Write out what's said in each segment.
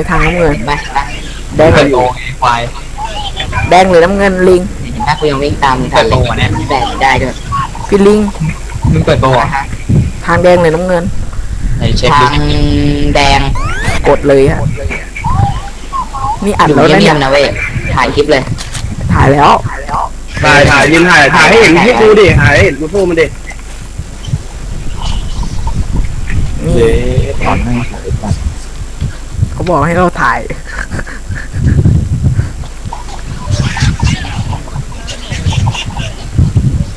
ในทางน้ำเงินเห็นไหมแดงเกิดหโตรือไงควายแดงหรือน้ำเงินลิงเห็นไหมกูยังวิ่งตามมึงทันเลยเปิดโปรเนี่ยแต่ได้ด้วยพี่ลิง มึงเปิดโตอะทางแดงหรือน้ำเงิน ไหนเช็คทาดิงแดงกดเลยฮะนี่อัดอยู่แล้วนะเงีเนี่ยยบๆนะเว้ยถ่ายคลิปเลย ถ่ายแล้ว ถ่ายถ่ายยืนถ่ายถ่ายให้เห็นที่กูดิถ่ายให้เห็นกูสู้มันดินี่เย้ตอนนั่งถ่ายไป เขาบอกให้เราถ่าย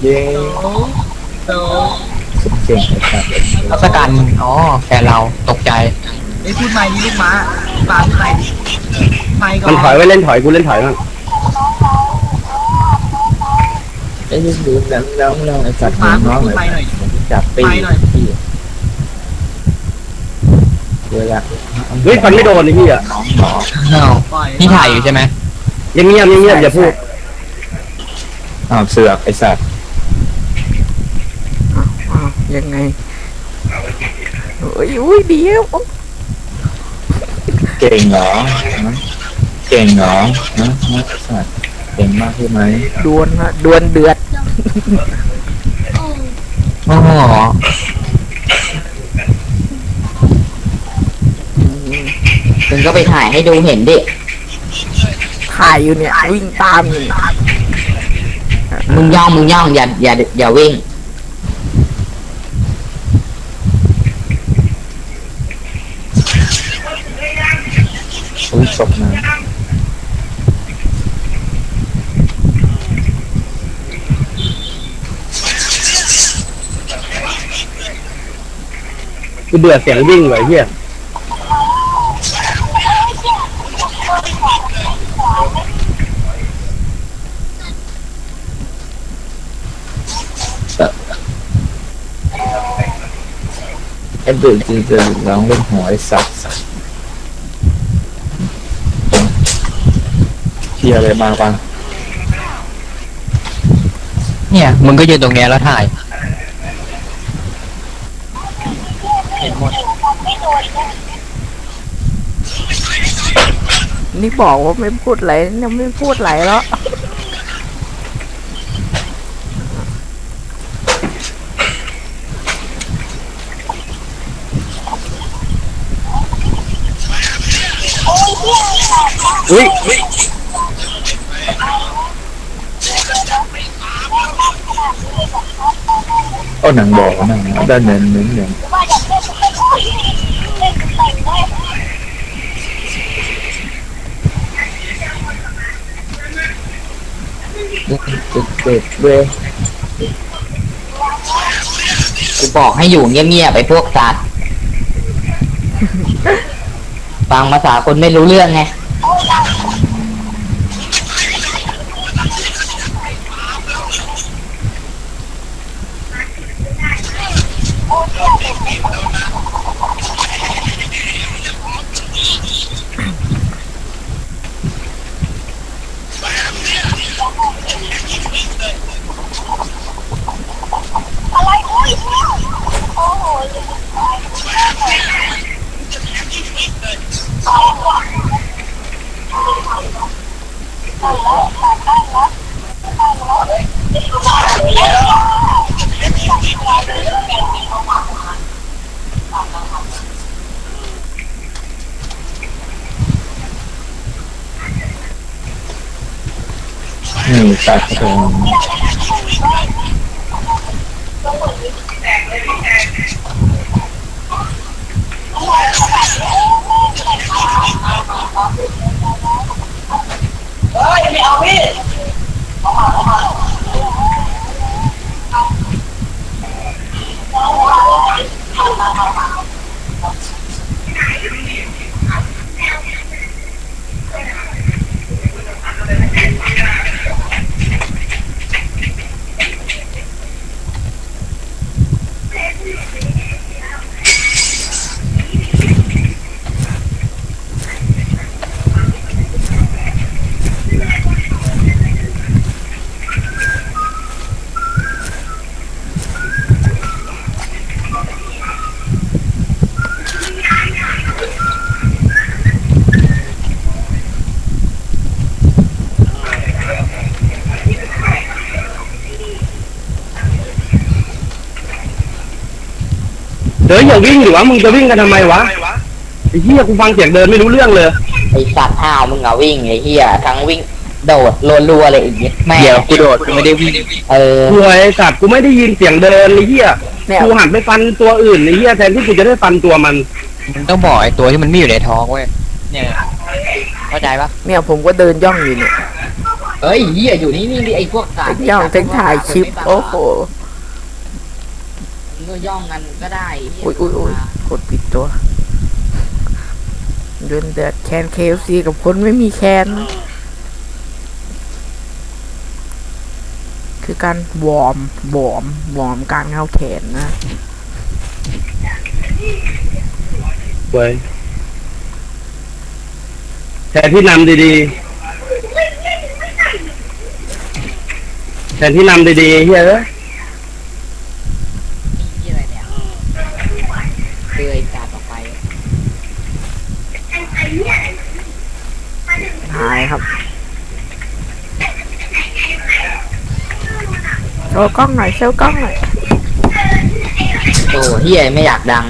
เย้สุดเก่งเลยครับรัศการอ๋อแฟนเราตกใจไอ้พูดใหม่ดิลูกม้าปลาพูดใหม่ดิไม่ก็มันถอยไว้เล่นถอยกูเล่นถอยมั่งไอ้ยี่ดูแล้วแล้วแล้วไอ้สัตว์ม้าน้องพูดเลยใหม่หน่อยจับปีไปหน่อย พี่เวลาเฮ้ยฟันไม่โดนไอ้พี่อะอ้าวปล่อยนี่ถ่ายอยู่ใช่ไหมเงียบเงียบเงียบอย่าพูดอ้าวเสือกไอ้สัตว์อ้าวอ้าวยังไงเอ้ยอุ้ยเดียวเก่งเหรอฮะเก่งเหรอนะนะไอ้สัตว์เก่งมากใช่ไหมดวลฮะดวลเดือดอ๋อ มึงก็ไปถ่ายให้ดูเห็นดิ ถ่ายอยู่เนี่ย วิ่งตามอยู่เนี่ยมึงย่องมึงย่องอย่าอย่าอย่าวิ่ง อุ้ยศพนะกูเบื่อเสียงวิ่งไว้เฮีย ไอ้เบื่อจริงจะร้องเล่นหัวไอ้สัตว์เที่ยอะไรมาปังเนี่ย มึงก็ยืนตรงเนี้ยแล้วถ่ายนี่บอกว่าไม่พูดอะไรยังไม่พูดอะไรแล้ว อุ้ยก็หนังบอกหนังด้านเนินเนินเนินเด็กเว้ยกูบอกให้อยู่เงียบๆไปพวกสัตว์ ฟังภาษาคนไม่รู้เรื่องไง นี่ตัดตรง เเดี๋ยวอย่าวิ่งหรือวะมึงจะวิ่งกันทำไมวะไอ้เหี้ยกูฟังเสียงเดินไม่รู้เรื่องเลย ไอสัตว์ห้าวมึงอะวิ่งไอเฮียทั้งวิ่งโดดรัวๆเลยอีกนิดแม่เดี๋ยวกูโดดกูไม่ได้วิ่งเออกูไอ้สัตว์กูไม่ได้ยินเสียงเดินไอ้เหี้ยเนี่ยกูหันไปฟันตัวอื่นไอ้เหี้ยแทนที่กูจะได้ฟันตัวมัน มึงต้องบอกไอ้ตัวที่มันไม่อยู่ในท้องเว้ยเนี่ยเข้าใจปะเนี่ยผมก็เดินย่องอยู่เนี่ยเฮ้ยเฮียอยู่นี่นี่ดิไอพวกสัตว์ย่องเส้นถ่ายคลิปโอ้โหมึงก็ ย่องกันก็ได้เหี้อุ้ยอุ้ยอุ้ยกดปิดตัวเดินเดือดแคนเคฟซีกับคนไม่มีแคนนะคือการวอร์มวอร์มวอร์มการเข้าแขนนะเว้ยแทนที่นำดีๆแทนที่นำดีๆเฮ้ยเอ้ย เหี้ยอะไรเนี่ย เดือยสัตว์ออกไปหายครับโชว์กล้องหน่อยโชว์กล้องหน่อยโอ้เฮียไม่อยากดัง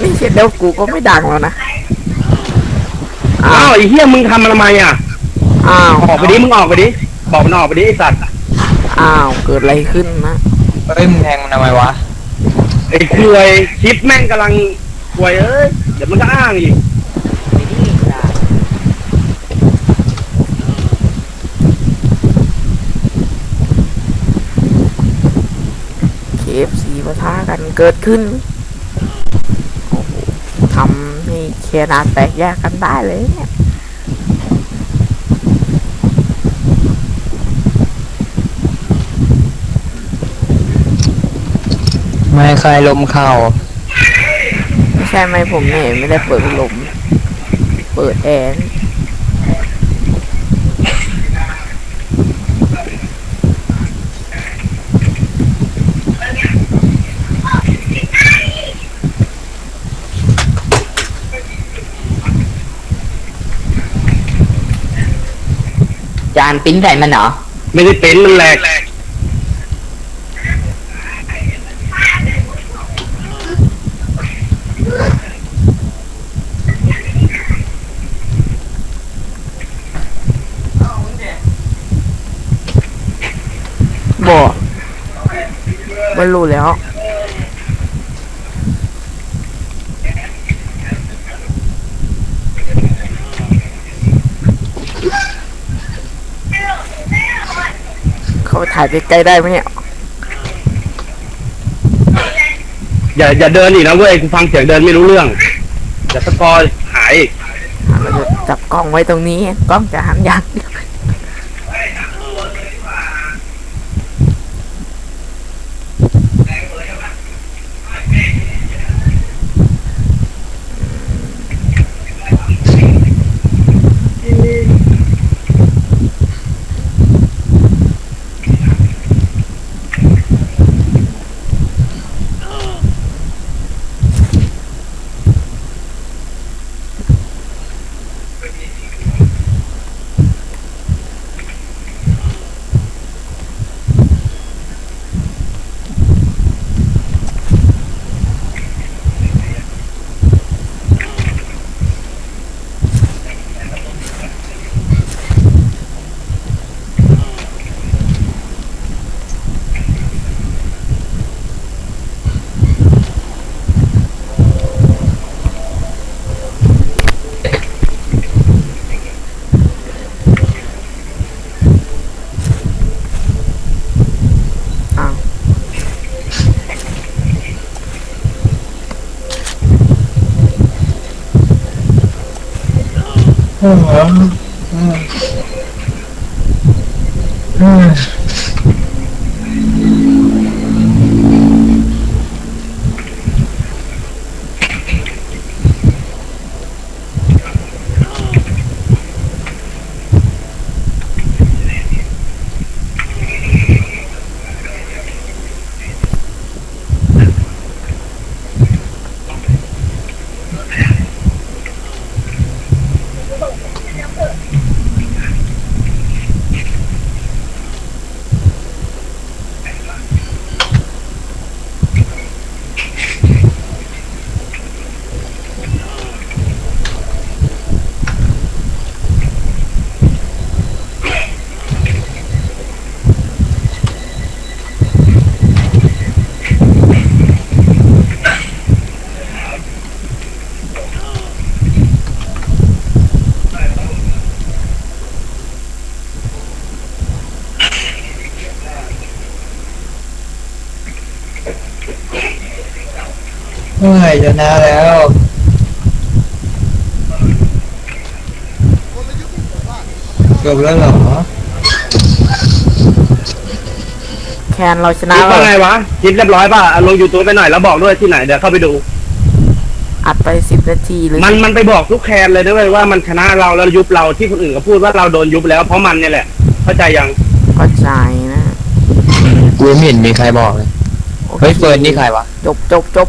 นี่เช็ดเดยวกูก็ไม่ดังแล้วนะอ้าอ้าววไอ้เหี้ยมึงทำทำไมอะอ้าวออกไปดิมึงออกไปดิบอกมันออกไปดิไอ้สัตว์อ้าวเกิดอะไรขึ้นนะเฮ้ยมึงแทงมันทำไมวะ ไอ้ควยคลิปแม่งกำลังควยเอ้ยเดี๋ยวมันก็อ้างอีกไม่ดีจ้ะเคฟซีปะทะกันเกิดขึ้นโอ้โหทำให้เคนาแตกแยกกันได้เลยเนี่ย ไม่ใครลมเข่าไม่ใช่ไหมผมเนี่ยไม่ได้เปิดพัดลม เปิดแอร์จานปิ้นใส่มันเหรอ ไม่ได้เป็นมันแหลกบอก มันรู้แล้ว เขาถ่ายไปไกลได้ไหมเนี่ย อย่าอย่าเดินอีกนะเว้ยกูฟังเสียงเดินไม่รู้เรื่องอย่าสกอร์หายอีกเราจะจับกล้องไว้ตรงนี้ กล้องจะหันอย่างเดี ไมื่อยชนะแล้วจบแล้วเหรอแคนเราชนะคิดแล้ว่าวไงวะคิดเรียบร้อยป่ะเอาลงยูทูบไปหน่อยแล้วบอกด้วยที่ไหนเดี๋ยวเข้าไปดู อัดไปสิบนาทีหรือมันมันไปบอกทุกแคนเลยด้วยว่ามันชนะเราแล้วยุบเราที่คนอื่นก็พูดว่าเราโดนยุบแล้วเพราะมันเนี่ยแหละ เข้าใจยังเข้าใจนะกูไม่เห็นมีใครบอกเลยโอคเฮ้ยเฟิร์นนี่ใครวะ จบจบจบ